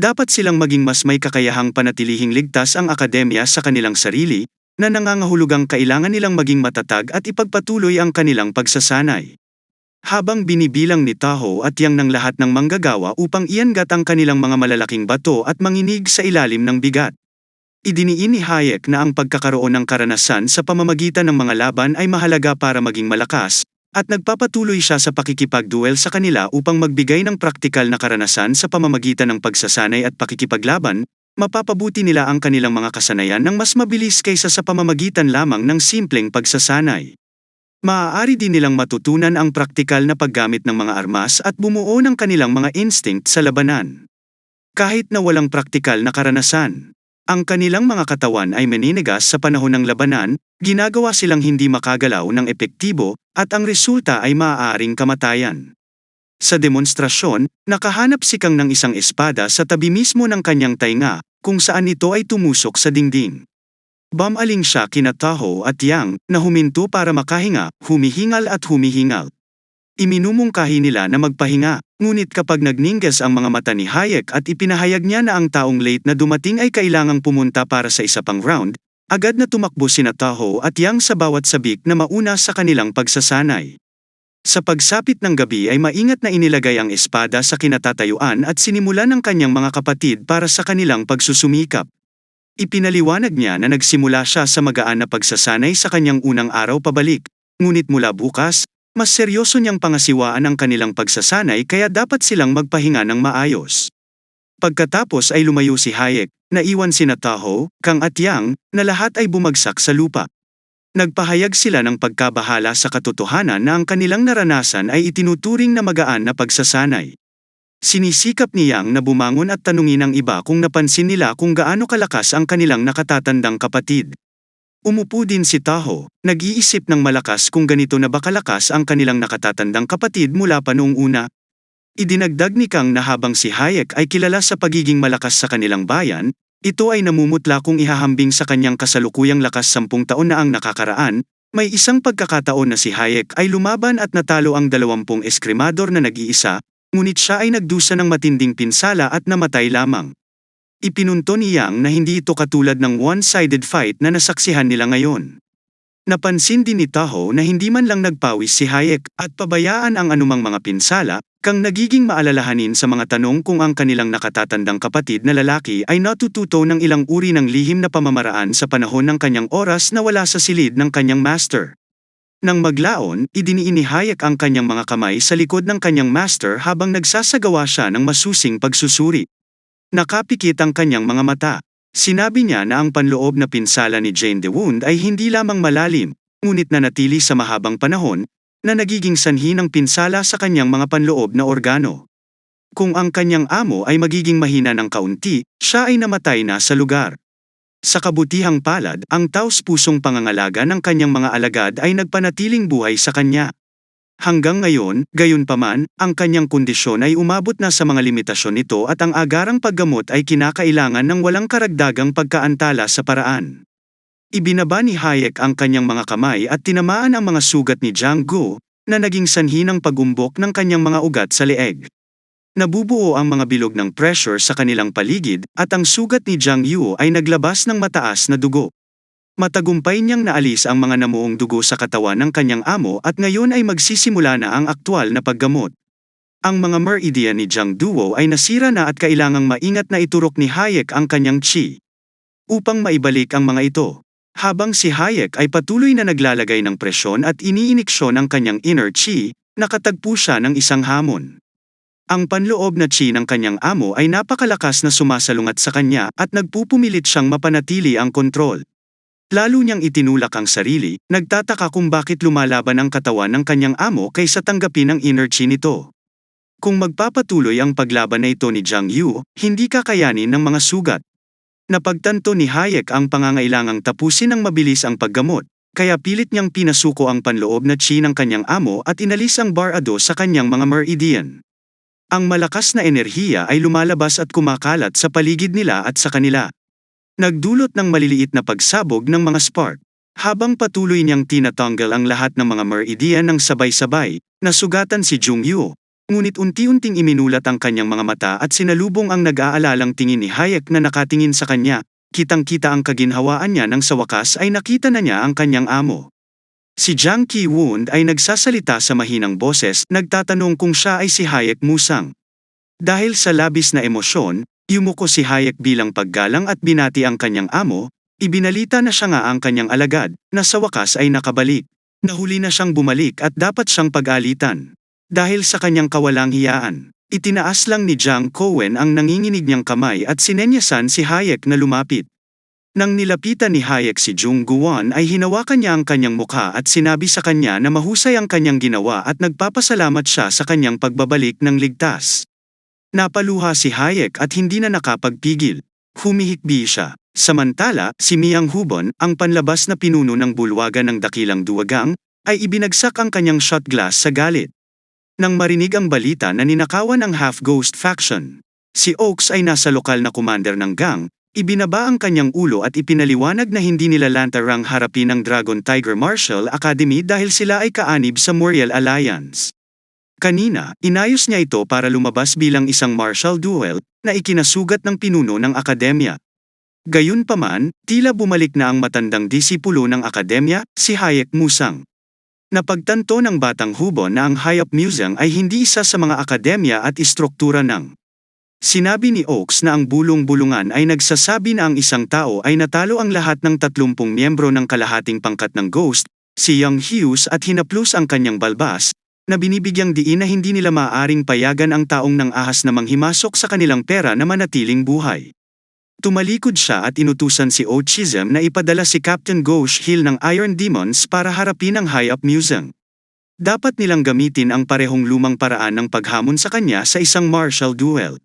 dapat silang maging mas may kakayahang panatilihing ligtas ang akademya sa kanilang sarili, na nangangahulugang kailangan nilang maging matatag at ipagpatuloy ang kanilang pagsasanay. Habang binibilang ni Taho at yang ng lahat ng manggagawa upang iangat ang kanilang mga malalaking bato at manginig sa ilalim ng bigat. Idiniin ni Hayek na ang pagkakaroon ng karanasan sa pamamagitan ng mga laban ay mahalaga para maging malakas, at nagpapatuloy siya sa pakikipagduel sa kanila upang magbigay ng praktikal na karanasan sa pamamagitan ng pagsasanay at pakikipaglaban, mapapabuti nila ang kanilang mga kasanayan ng mas mabilis kaysa sa pamamagitan lamang ng simpleng pagsasanay. Maaari din nilang matutunan ang praktikal na paggamit ng mga armas at bumuo ng kanilang mga instinct sa labanan. Kahit na walang praktikal na karanasan, ang kanilang mga katawan ay maninigas sa panahon ng labanan, ginagawa silang hindi makagalaw ng epektibo, at ang resulta ay maaaring kamatayan. Sa demonstrasyon, nakahanap si Kang ng isang espada sa tabi mismo ng kanyang tainga, kung saan ito ay tumusok sa dingding. Bamaling siya kina Taho at Yang, na huminto para makahinga, humihingal at humihingal. Iminumungkahi nila na magpahinga, ngunit kapag nagningas ang mga mata ni Hayek at ipinahayag niya na ang taong late na dumating ay kailangang pumunta para sa isa pang round, agad na tumakbo sina Taho at Yang sa bawat sabik na mauna sa kanilang pagsasanay. Sa pagsapit ng gabi ay maingat na inilagay ang espada sa kinatatayuan at sinimulan ng kanyang mga kapatid para sa kanilang pagsusumikap. Ipinaliwanag niya na nagsimula siya sa magaan na pagsasanay sa kanyang unang araw pabalik, ngunit mula bukas, mas seryoso niyang pangasiwaan ang kanilang pagsasanay kaya dapat silang magpahinga ng maayos. Pagkatapos ay lumayo si Hayek, naiwan sina Taho, Kang at Yang, na lahat ay bumagsak sa lupa. Nagpahayag sila ng pagkabahala sa katotohanan na ang kanilang naranasan ay itinuturing na magaan na pagsasanay. Sinisikap ni Yang na bumangon at tanungin ang iba kung napansin nila kung gaano kalakas ang kanilang nakatatandang kapatid. Umupo din si Taho, nag-iisip ng malakas kung ganito na ba kalakas ang kanilang nakatatandang kapatid mula pa noong una. Idinagdag ni Kang na habang si Hayek ay kilala sa pagiging malakas sa kanilang bayan, ito ay namumutla kung ihahambing sa kanyang kasalukuyang lakas sampung taon na ang nakakaraan, may isang pagkakataon na si Hayek ay lumaban at natalo ang dalawampung eskrimador na nag-iisa, ngunit siya ay nagdusa ng matinding pinsala at namatay lamang. Ipinunto ni Yang na hindi ito katulad ng one-sided fight na nasaksihan nila ngayon. Napansin din ni Taho na hindi man lang nagpawis si Hayek at pabayaan ang anumang mga pinsala, kang nagiging maalalahanin sa mga tanong kung ang kanilang nakatatandang kapatid na lalaki ay natututo ng ilang uri ng lihim na pamamaraan sa panahon ng kanyang oras na wala sa silid ng kanyang master. Nang maglaon, idiniin ni Hayek ang kanyang mga kamay sa likod ng kanyang master habang nagsasagawa siya ng masusing pagsusuri. Nakapikit ang kanyang mga mata. Sinabi niya na ang panloob na pinsala ni Jane de Wound ay hindi lamang malalim, ngunit nanatili sa mahabang panahon, na nagiging sanhi ng pinsala sa kanyang mga panloob na organo. Kung ang kanyang amo ay magiging mahina ng kaunti, siya ay namatay na sa lugar. Sa kabutihang palad, ang taus-pusong pangangalaga ng kanyang mga alagad ay nagpanatiling buhay sa kanya. Hanggang ngayon, gayunpaman, ang kanyang kondisyon ay umabot na sa mga limitasyon nito at ang agarang paggamot ay kinakailangan ng walang karagdagang pagkaantala sa paraan. Ibinaba ni Hayek ang kanyang mga kamay at tinamaan ang mga sugat ni Jiang Gu, na naging sanhi ng pagumbok ng kanyang mga ugat sa leeg. Nabubuo ang mga bilog ng pressure sa kanilang paligid at ang sugat ni Jiang Yu ay naglabas ng mataas na dugo. Matagumpay niyang naalis ang mga namuong dugo sa katawan ng kanyang amo at ngayon ay magsisimula na ang aktwal na paggamot. Ang mga meridian ni Jiang Duo ay nasira na at kailangang maingat na iturok ni Hayek ang kanyang chi. Upang maibalik ang mga ito. Habang si Hayek ay patuloy na naglalagay ng presyon at iniiniksyon ang kanyang inner chi, nakatagpo siya ng isang hamon. Ang panloob na chi ng kanyang amo ay napakalakas na sumasalungat sa kanya at nagpupumilit siyang mapanatili ang kontrol. Lalo niyang itinulak ang sarili, nagtataka kung bakit lumalaban ang katawan ng kanyang amo kaysa tanggapin ang chi nito. Kung magpapatuloy ang paglaban na ito ni Jiang Yu, hindi kakayanin ng mga sugat. Napagtanto ni Hayek ang pangangailangang tapusin ng mabilis ang paggamot, kaya pilit niyang pinasuko ang panloob na chi ng kanyang amo at inalis ang barado sa kanyang mga meridian. Ang malakas na enerhiya ay lumalabas at kumakalat sa paligid nila at sa kanila. Nagdulot ng maliliit na pagsabog ng mga spark. Habang patuloy niyang tinatanggal ang lahat ng mga meridian ng sabay-sabay, nasugatan si Jung Yu. ngunit unti-unting iminulat ang kanyang mga mata at sinalubong ang nag-aalalang tingin ni Hayek na nakatingin sa kanya, kitang-kita ang kaginhawaan niya nang sa wakas ay nakita na niya ang kanyang amo. Si Jiang Ki-woon ay nagsasalita sa mahinang boses, nagtatanong kung siya ay si Hayek Musang. Dahil sa labis na emosyon, yumuko si Hayek bilang paggalang at binati ang kanyang amo, ibinalita na siya nga ang kanyang alagad, na sa wakas ay nakabalik. Nahuli na siyang bumalik at dapat siyang pag-alitan. Dahil sa kanyang kawalang hiyaan, itinaas lang ni Jiang Cohen ang nanginginig niyang kamay at sinenyasan si Hayek na lumapit. Nang nilapitan ni Hayek si Jung Guan ay hinawakan niya ang kanyang mukha at sinabi sa kanya na mahusay ang kanyang ginawa at nagpapasalamat siya sa kanyang pagbabalik ng ligtas. Napaluha si Hayek at hindi na nakapagpigil. Humihikbi siya. Samantala, si Miang Hubon, ang panlabas na pinuno ng bulwagan ng dakilang duwagang, ay ibinagsak ang kanyang shot glass sa galit. Nang marinig ang balita na ninakawan ang half-ghost faction, si Oaks ay nasa lokal na commander ng gang, Ibinaba ang kanyang ulo at ipinaliwanag na hindi nila lantarang harapin ang Dragon Tiger Martial Academy dahil sila ay kaanib sa Muriel Alliance. Kanina, inayos niya ito para lumabas bilang isang martial duel na ikinasugat ng pinuno ng akademya. Gayunpaman, tila bumalik na ang matandang disipulo ng akademya, si Hayek Musang. Napagtanto ng batang hubon na ang Hayop Museum ay hindi isa sa mga akademya at istruktura ng Sinabi ni Oaks na ang bulong-bulungan ay nagsasabi na ang isang tao ay natalo ang lahat ng 30 miyembro ng kalahating pangkat ng Ghost, si Young Hughes at hinaplos ang kanyang balbas, na binibigyang diin na hindi nila maaaring payagan ang taong nang ahas na manghimasok sa kanilang pera na manatiling buhay. Tumalikod siya at inutusan si Ochism na ipadala si Captain Ghosh Hill ng Iron Demons para harapin ang High-Up Museum. Dapat nilang gamitin ang parehong lumang paraan ng paghamon sa kanya sa isang martial duel.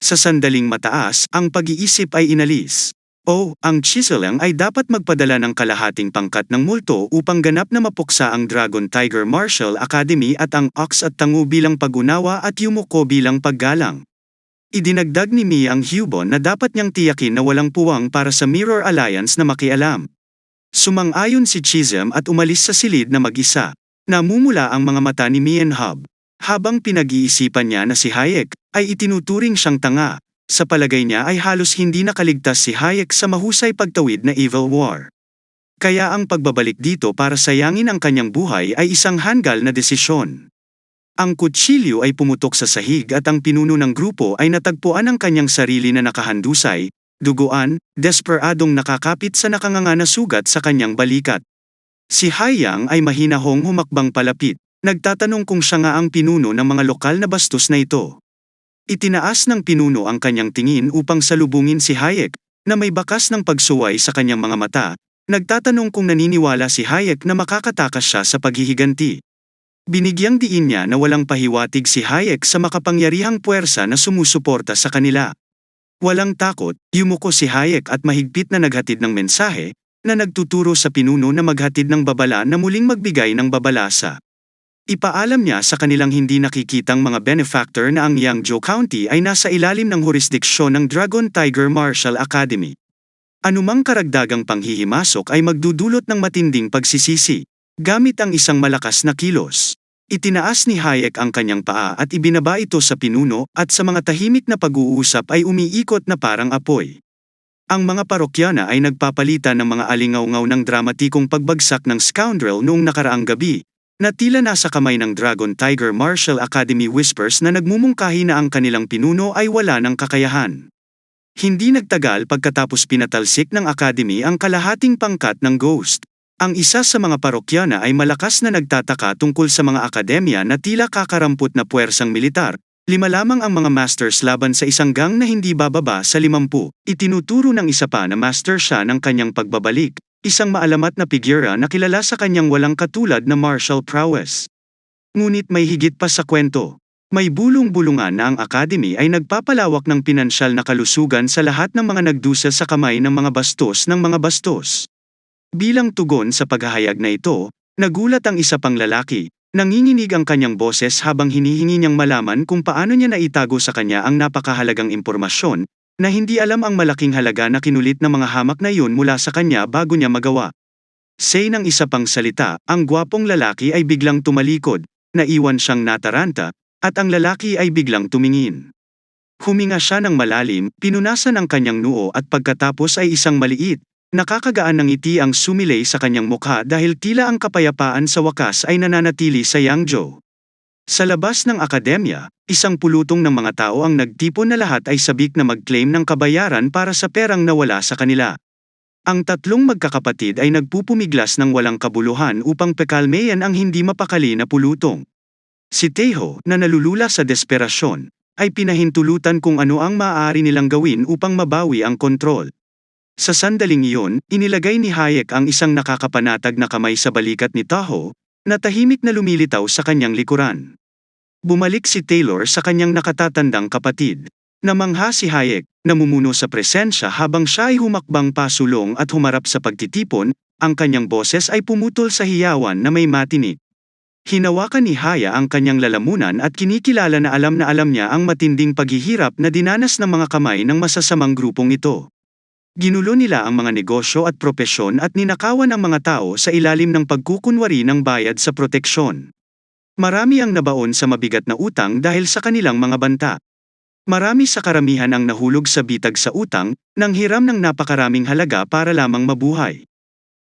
Sa sandaling mataas, ang pag-iisip ay inalis. O, ang Chiselang ay dapat magpadala ng kalahating pangkat ng multo upang ganap na mapuksa ang Dragon Tiger Martial Academy at ang Ox at Tangu bilang pagunawa at Yumuko bilang paggalang. Idinagdag ni Mi ang Hubon na dapat niyang tiyakin na walang puwang para sa Mirror Alliance na makialam. Sumang-ayon si Chisholm at umalis sa silid na mag-isa. Namumula ang mga mata ni Mi and Hub. Habang pinag-iisipan niya na si Hayek ay itinuturing siyang tanga, sa palagay niya ay halos hindi nakaligtas si Hayek sa mahusay pagtawid na evil war. Kaya ang pagbabalik dito para sayangin ang kanyang buhay ay isang hanggal na desisyon. Ang kutsilyo ay pumutok sa sahig at ang pinuno ng grupo ay natagpuan ang kanyang sarili na nakahandusay, duguan, desperadong nakakapit sa nakanganga na sugat sa kanyang balikat. Si Hayang ay mahinahong humakbang palapit. Nagtatanong kung siya nga ang pinuno ng mga lokal na bastos na ito. Itinaas ng pinuno ang kanyang tingin upang salubungin si Hayek, na may bakas ng pagsuway sa kanyang mga mata, nagtatanong kung naniniwala si Hayek na makakatakas siya sa paghihiganti. Binigyang diin niya na walang pahiwatig si Hayek sa makapangyarihang puwersa na sumusuporta sa kanila. Walang takot, yumuko si Hayek at mahigpit na naghatid ng mensahe, na nagtuturo sa pinuno na maghatid ng babala na muling magbigay ng babalasa. Ipaalam niya sa kanilang hindi nakikitang mga benefactor na ang Yangzhou County ay nasa ilalim ng jurisdiksyon ng Dragon Tiger Martial Academy. Anumang karagdagang panghihimasok ay magdudulot ng matinding pagsisisi, gamit ang isang malakas na kilos. Itinaas ni Hayek ang kanyang paa at ibinaba ito sa pinuno at sa mga tahimik na pag-uusap ay umiikot na parang apoy. Ang mga parokyana ay nagpapalitan ng mga alingaw-ngaw ng dramatikong pagbagsak ng scoundrel noong nakaraang gabi, na tila nasa kamay ng Dragon Tiger Martial Academy whispers na nagmumungkahi na ang kanilang pinuno ay wala ng kakayahan. Hindi nagtagal pagkatapos pinatalsik ng Academy ang kalahating pangkat ng Ghost. Ang isa sa mga parokyana ay malakas na nagtataka tungkol sa mga akademya na tila kakarampot na puwersang militar, lima lamang ang mga masters laban sa isang gang na hindi bababa sa limampu. Itinuturo ng isa pa na master siya ng kanyang pagbabalik, Isang maalamat na figura na kilala sa kanyang walang katulad na martial prowess. Ngunit may higit pa sa kwento. May bulong-bulungan na ang Academy ay nagpapalawak ng pinansyal na kalusugan sa lahat ng mga nagdusa sa kamay ng mga bastos ng mga bastos. Bilang tugon sa paghahayag na ito, nagulat ang isa pang lalaki, nanginginig ang kanyang boses habang hinihingi niyang malaman kung paano niya naitago sa kanya ang napakahalagang impormasyon, na hindi alam ang malaking halaga na kinulit ng mga hamak na yun mula sa kanya bago niya magawa. Say ng isa pang salita, ang gwapong lalaki ay biglang tumalikod, naiwan siyang nataranta, at ang lalaki ay biglang tumingin. Huminga siya ng malalim, pinunasan ang kanyang noo at pagkatapos ay isang maliit, nakakagaan ng ngiti ang sumilay sa kanyang mukha dahil tila ang kapayapaan sa wakas ay nananatili sa Yangzhou. Sa labas ng akademya, isang pulutong ng mga tao ang nagtipon na lahat ay sabik na mag-claim ng kabayaran para sa perang nawala sa kanila. Ang tatlong magkakapatid ay nagpupumiglas ng walang kabuluhan upang pekalmeyan ang hindi mapakali na pulutong. Si Teho, na nalulula sa desperasyon, ay pinahintulutan kung ano ang maaari nilang gawin upang mabawi ang kontrol. Sa sandaling iyon, inilagay ni Hayek ang isang nakakapanatag na kamay sa balikat ni Taho, na tahimik na lumilitaw sa kanyang likuran. Bumalik si Taylor sa kanyang nakatatandang kapatid. Namangha si Hayek, namumuno sa presensya habang siya ay humakbang pasulong at humarap sa pagtitipon, ang kanyang boses ay pumutol sa hiyawan na may matinik. Hinawakan ni Haya ang kanyang lalamunan at kinikilala na alam na alam niya ang matinding paghihirap na dinanas ng mga kamay ng masasamang grupong ito. Ginulo nila ang mga negosyo at propesyon at ninakawan ang mga tao sa ilalim ng pagkukunwari ng bayad sa proteksyon. Marami ang nabaon sa mabigat na utang dahil sa kanilang mga banta. Marami sa karamihan ang nahulog sa bitag sa utang, nang hiram ng napakaraming halaga para lamang mabuhay.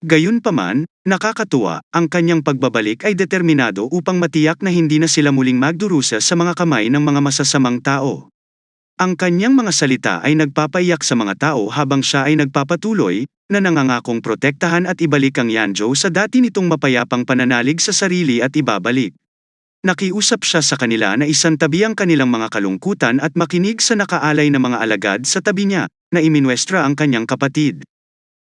Gayunpaman, nakakatuwa, ang kanyang pagbabalik ay determinado upang matiyak na hindi na sila muling magdurusa sa mga kamay ng mga masasamang tao. Ang kanyang mga salita ay nagpapaiyak sa mga tao habang siya ay nagpapatuloy, na nangangakong protektahan at ibalik ang Yanzhou sa dati nitong mapayapang pananalig sa sarili at ibabalik. Nakiusap siya sa kanila na isantabi ang kanilang mga kalungkutan at makinig sa nakaalay na mga alagad sa tabi niya, na iminwestra ang kanyang kapatid.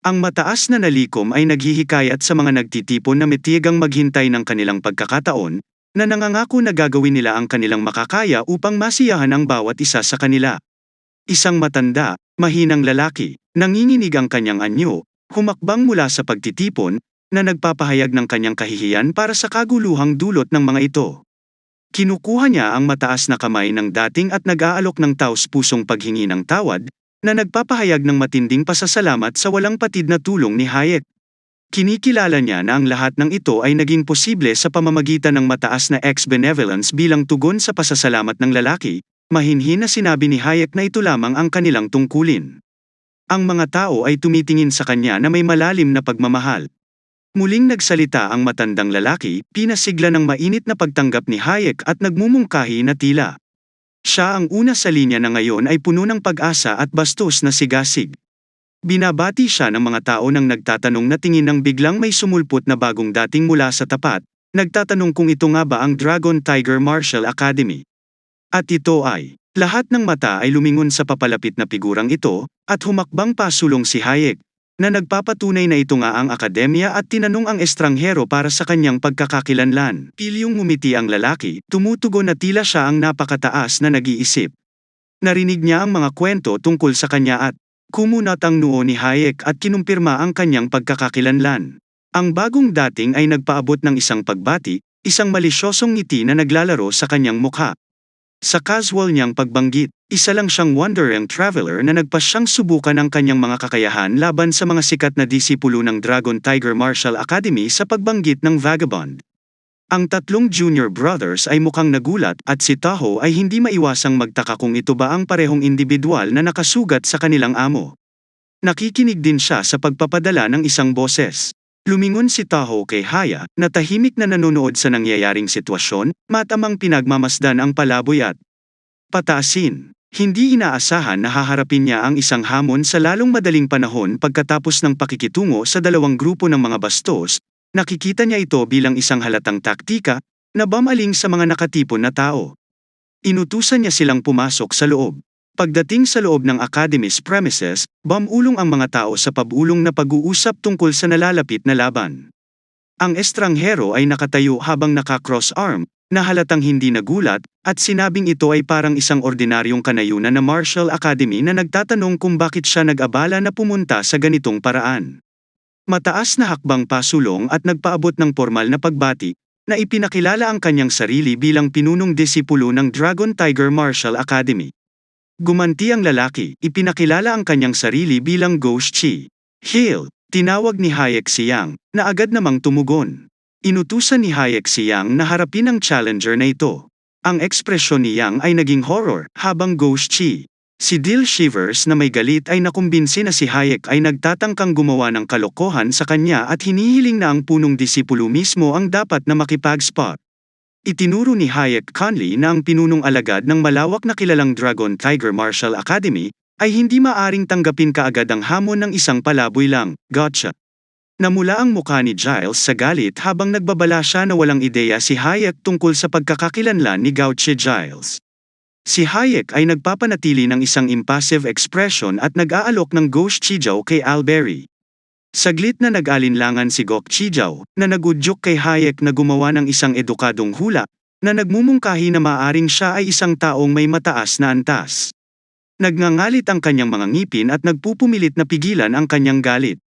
Ang mataas na nalikom ay naghihikayat sa mga nagtitipon na metiyagang maghintay ng kanilang pagkakataon, na nangangako na gagawin nila ang kanilang makakaya upang masiyahan ang bawat isa sa kanila. Isang matanda, mahinang lalaki, nanginginig ang kanyang anyo, humakbang mula sa pagtitipon, na nagpapahayag ng kanyang kahihiyan para sa kaguluhang dulot ng mga ito. Kinukuha niya ang mataas na kamay ng dating at nag-aalok ng taos-pusong paghingi ng tawad, na nagpapahayag ng matinding pasasalamat sa walang patid na tulong ni Hayek. Kinikilala niya na ang lahat ng ito ay naging posible sa pamamagitan ng mataas na ex-benevolence bilang tugon sa pasasalamat ng lalaki, mahinhin na sinabi ni Hayek na ito lamang ang kanilang tungkulin. Ang mga tao ay tumitingin sa kanya na may malalim na pagmamahal. Muling nagsalita ang matandang lalaki, pinasigla ng mainit na pagtanggap ni Hayek at nagmumungkahi na tila. Siya ang una sa linya na ngayon ay puno ng pag-asa at bastos na sigasig. Binabati siya ng mga tao nang nagtatanong na tingin ng biglang may sumulpot na bagong dating mula sa tapat, nagtatanong kung ito nga ba ang Dragon Tiger Martial Academy. At ito ay, lahat ng mata ay lumingon sa papalapit na figurang ito, at humakbang pasulong si Hayek, na nagpapatunay na ito nga ang akademya at tinanong ang estranghero para sa kanyang pagkakakilanlan. Pilyong ngumiti ang lalaki, tumutugon na tila siya ang napakataas na nag-iisip. Narinig niya ang mga kwento tungkol sa kanya at kumunat ang noo ni Hayek at kinumpirma ang kanyang pagkakakilanlan. Ang bagong dating ay nagpaabot ng isang pagbati, isang malisyosong ngiti na naglalaro sa kanyang mukha. Sa casual niyang pagbanggit, isa lang siyang wandering traveler na nagpasyang subukan ang kanyang mga kakayahan laban sa mga sikat na disipulo ng Dragon Tiger Martial Academy sa pagbanggit ng Vagabond. Ang tatlong junior brothers ay mukhang nagulat at si Taho ay hindi maiwasang magtaka kung ito ba ang parehong individual na nakasugat sa kanilang amo. Nakikinig din siya sa pagpapadala ng isang boses. Lumingon si Taho kay Haya, na tahimik na nanonood sa nangyayaring sitwasyon, matamang pinagmamasdan ang palaboy at pataasin. Hindi inaasahan na haharapin niya ang isang hamon sa lalong madaling panahon pagkatapos ng pakikitungo sa dalawang grupo ng mga bastos, nakikita niya ito bilang isang halatang taktika, na bamaling sa mga nakatipon na tao. Inutusan niya silang pumasok sa loob. Pagdating sa loob ng Academy's premises, bamulong ang mga tao sa pabulong na pag-uusap tungkol sa nalalapit na laban. Ang estranghero ay nakatayo habang naka-cross arm, na halatang hindi nagulat, at sinabing ito ay parang isang ordinaryong kanayunan na Martial Academy na nagtatanong kung bakit siya nag-abala na pumunta sa ganitong paraan. Mataas na hakbang pasulong at nagpaabot ng formal na pagbati, na ipinakilala ang kanyang sarili bilang pinunong disipulo ng Dragon Tiger Martial Academy. Gumanti ang lalaki, ipinakilala ang kanyang sarili bilang Ghost Chi. Hail, tinawag ni Hayek si na agad namang tumugon. Inutusan ni Hayek si na harapin ang challenger na ito. Ang ekspresyon ni Yang ay naging horror, habang Ghost Chi. Si Dill Shivers na may galit ay nakumbinsi na si Hayek ay nagtatangkang gumawa ng kalokohan sa kanya at hinihiling na ang punong disipulo mismo ang dapat na makipag-spot. Itinuro ni Hayek Conley na ang pinunong alagad ng malawak na kilalang Dragon Tiger Martial Academy ay hindi maaring tanggapin kaagad ang hamon ng isang palaboy lang, gotcha. Namula ang mukha ni Giles sa galit habang nagbabala siya na walang ideya si Hayek tungkol sa pagkakakilanlan ni Gauche Giles. Si Hayek ay nagpapanatili ng isang impassive expression at nag-aalok ng ghost Chijaw kay Alberry. Saglit na nag-alinlangan si Gok Chijaw, na nagudyok kay Hayek na gumawa ng isang edukadong hula, na nagmumungkahi na maaring siya ay isang taong may mataas na antas. Nagngangalit ang kanyang mga ngipin at nagpupumilit na pigilan ang kanyang galit.